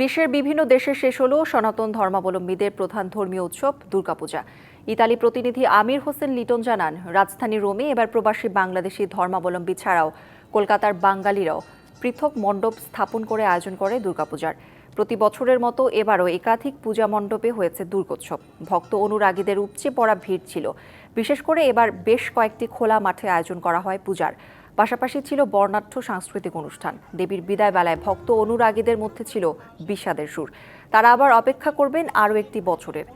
বিশ্বের বিভিন্ন দেশে শেষ হলো সনাতন ধর্মাবলম্বীদের প্রধান ধর্মীয় উৎসব দুর্গাপূজা। ইতালি প্রতিনিধি আমির হোসেন লিটন জানান, রাজধানী রোমে এবার প্রবাসী বাংলাদেশি ধর্মাবলম্বী ছাড়াও কলকাতার বাঙালিরাও পৃথক মণ্ডপ স্থাপন করে আয়োজন করে দুর্গাপূজার। প্রতি বছরের মতো এবারও একাধিক পূজা মণ্ডপে হয়েছে দুর্গোৎসব। ভক্ত অনুরাগীদের উপচে পড়া ভিড় ছিল। বিশেষ করে এবার বেশ কয়েকটি খোলা মাঠে আয়োজন করা হয় পূজার। পাশাপাশি ছিল বর্ণাঢ্য সাংস্কৃতিক অনুষ্ঠান। দেবীর বিদায় বেলায় ভক্ত অনুরাগীদের মধ্যে ছিল বিষাদের সুর। তারা আবার অপেক্ষা করবেন আরও একটি বছরের।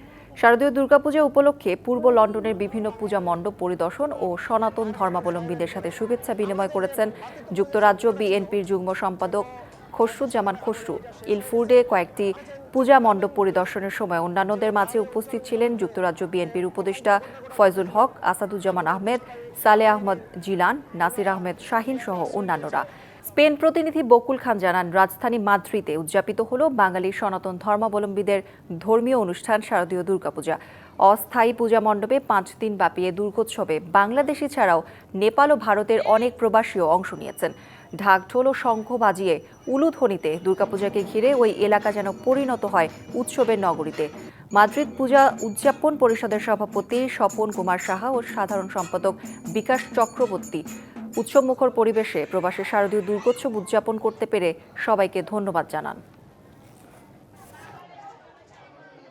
শারদীয় দুর্গাপূজা উপলক্ষে পূর্ব লন্ডনের বিভিন্ন পূজা মণ্ডপ পরিদর্শন ও সনাতন ধর্মাবলম্বীদের সাথে শুভেচ্ছা বিনিময় করেছেন যুক্তরাজ্য বিএনপির যুগ্ম সম্পাদক খসরুজ্জামান খসরু। ইলফুর্ডে কয়েকটি পূজা মণ্ডপ পরিদর্শনের সময় অন্যান্যদের মাঝে উপস্থিত ছিলেন যুক্তরাজ্য বিএনপির উপদেষ্টা ফয়জুল হক, আসাদুজ্জামান আহমেদ, সালে আহমদ জিলান, নাসির আহমেদ শাহিন সহ অন্যান্যরা। স্পেন প্রতিনিধি বকুল খান জানান, রাজধানী মাদ্রিদে উদযাপিত হল বাঙালি সনাতন ধর্মাবলম্বীদের ধর্মীয় অনুষ্ঠান শারদীয় দুর্গাপূজা। অস্থায়ী পূজা মণ্ডপে পাঁচ দিন ব্যাপী এ দুর্গোৎসবে বাংলাদেশি ছাড়াও নেপাল ও ভারতের অনেক প্রবাসীও অংশ নিয়েছেন। ঢাক ঢোল ও শঙ্খ বাজিয়ে উলুধ্বনিতে দুর্গাপূজাকে ঘিরে ওই এলাকা যেন পরিণত হয় উৎসবের নগরীতে। মাদ্রিদ পূজা উদযাপন পরিষদের সভাপতি স্বপন কুমার সাহা ও সাধারণ সম্পাদক বিকাশ চক্রবর্তী। উৎসবমুখর পরিবেশে প্রবাসী শারদীয় দুর্গোৎসব উদযাপন করতে পেরে সবাইকে ধন্যবাদ জানান।